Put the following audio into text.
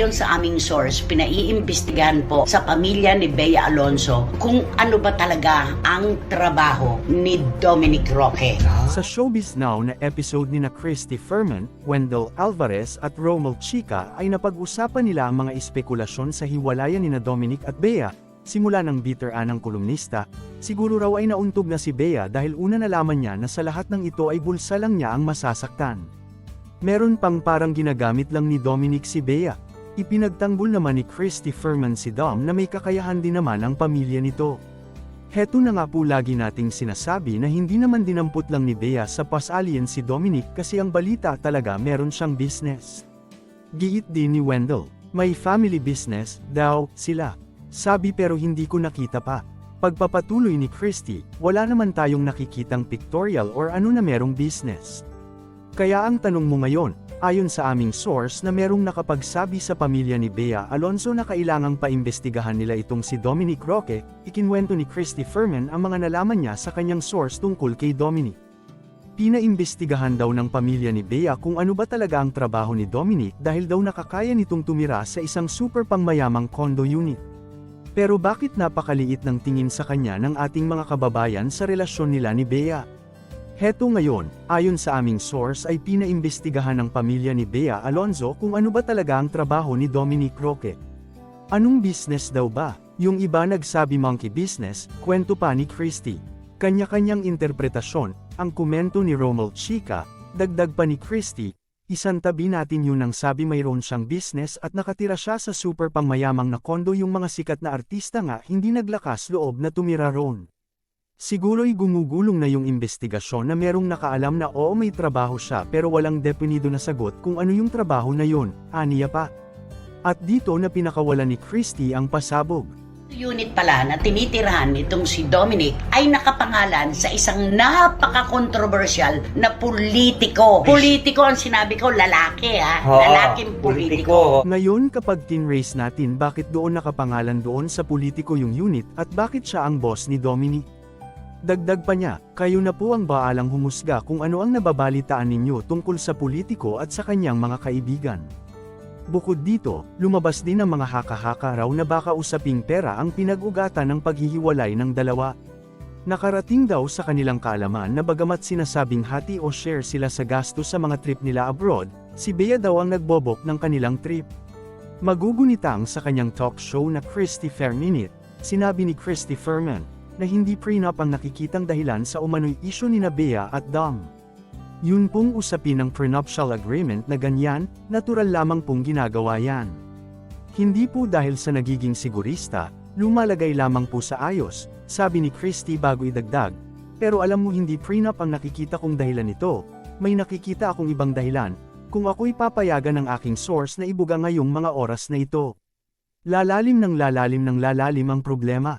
Ayon sa aming source, pinaiimbestigahan po sa pamilya ni Bea Alonso kung ano ba talaga ang trabaho ni Dominic Roque. Sa Showbiz Now na episode ni na Christy Furman, Wendell Alvarez at Romel Chica ay napag-usapan nila ang mga espekulasyon sa hiwalayan ni na Dominic at Bea. Simula ng bitter ng kolumnista, siguro raw ay nauntog na si Bea dahil una nalaman niya na sa lahat ng ito ay bulsa lang niya ang masasaktan. Meron pang parang ginagamit lang ni Dominic si Bea. Ipinagtanggol naman ni Christy Furman si Dom na may kakayahan din naman ang pamilya nito. Heto na nga po lagi nating sinasabi na hindi naman dinampot lang ni Bea sa pas-alien si Dominic kasi ang balita talaga meron siyang business. Giit din ni Wendell, may family business, daw, sila. Sabi pero hindi ko nakita pa. Pagpapatuloy ni Christy, wala naman tayong nakikitang pictorial or ano na merong business. Kaya ang tanong mo ngayon, ayon sa aming source na merong nakapagsabi sa pamilya ni Bea Alonso na kailangang paimbestigahan nila itong si Dominic Roque, ikinwento ni Christy Furman ang mga nalaman niya sa kanyang source tungkol kay Dominic. Pinaimbestigahan daw ng pamilya ni Bea kung ano ba talaga ang trabaho ni Dominic dahil daw nakakaya nitong tumira sa isang super pangmayamang condo unit. Pero bakit napakaliit ng tingin sa kanya ng ating mga kababayan sa relasyon nila ni Bea? Heto ngayon, ayon sa aming source ay pinaimbestigahan ng pamilya ni Bea Alonzo kung ano ba talaga ang trabaho ni Dominic Roque. Anong business daw ba? Yung iba nagsabi monkey business, kwento pa ni Christy. Kanya-kanyang interpretasyon, ang komento ni Romel Chica, dagdag pa ni Christy, isang tabi natin yun ang sabi mayroon siyang business at nakatira siya sa super pangmayamang na kondo yung mga sikat na artista nga hindi naglakas loob na tumira roon. Siguro'y gumugulong na yung investigasyon na merong nakaalam na oo may trabaho siya pero walang definido na sagot kung ano yung trabaho na yun, aniya pa. At dito na pinakawalan ni Christy ang pasabog. Unit pala na tinitirahan nitong si Dominic ay nakapangalan sa isang napaka-controversial na politiko. Politiko ang sinabi ko, lalaki ha. Oo, Lalaking politiko. Ngayon kapag tinrace natin bakit doon nakapangalan doon sa politiko yung unit at bakit siya ang boss ni Dominic. Dagdag pa niya, kayo na po ang baalang humusga kung ano ang nababalitaan ninyo tungkol sa politiko at sa kanyang mga kaibigan. Bukod dito, lumabas din ang mga haka-haka raw na baka usaping pera ang pinag-ugatan ng paghihiwalay ng dalawa. Nakarating daw sa kanilang kaalaman na bagamat sinasabing hati o share sila sa gastos sa mga trip nila abroad, si Bea daw ang nagbobok ng kanilang trip. Magugunitang sa kanyang talk show na Christy Fair Minute, sinabi ni Christy Furman, na hindi prenup ang nakikitang dahilan sa umano'y isyo ni na Bea at Dom. Yun pong usapin ng prenuptial agreement na ganyan, natural lamang pong ginagawa yan. Hindi po dahil sa nagiging sigurista, lumalagay lamang po sa ayos, sabi ni Christy bago idagdag, pero alam mo hindi prenup ang nakikita kong dahilan nito, may nakikita akong ibang dahilan, kung ako'y papayagan ng aking source na ibuga ngayong mga oras na ito. Lalalim ng lalalim ng lalalim ang problema.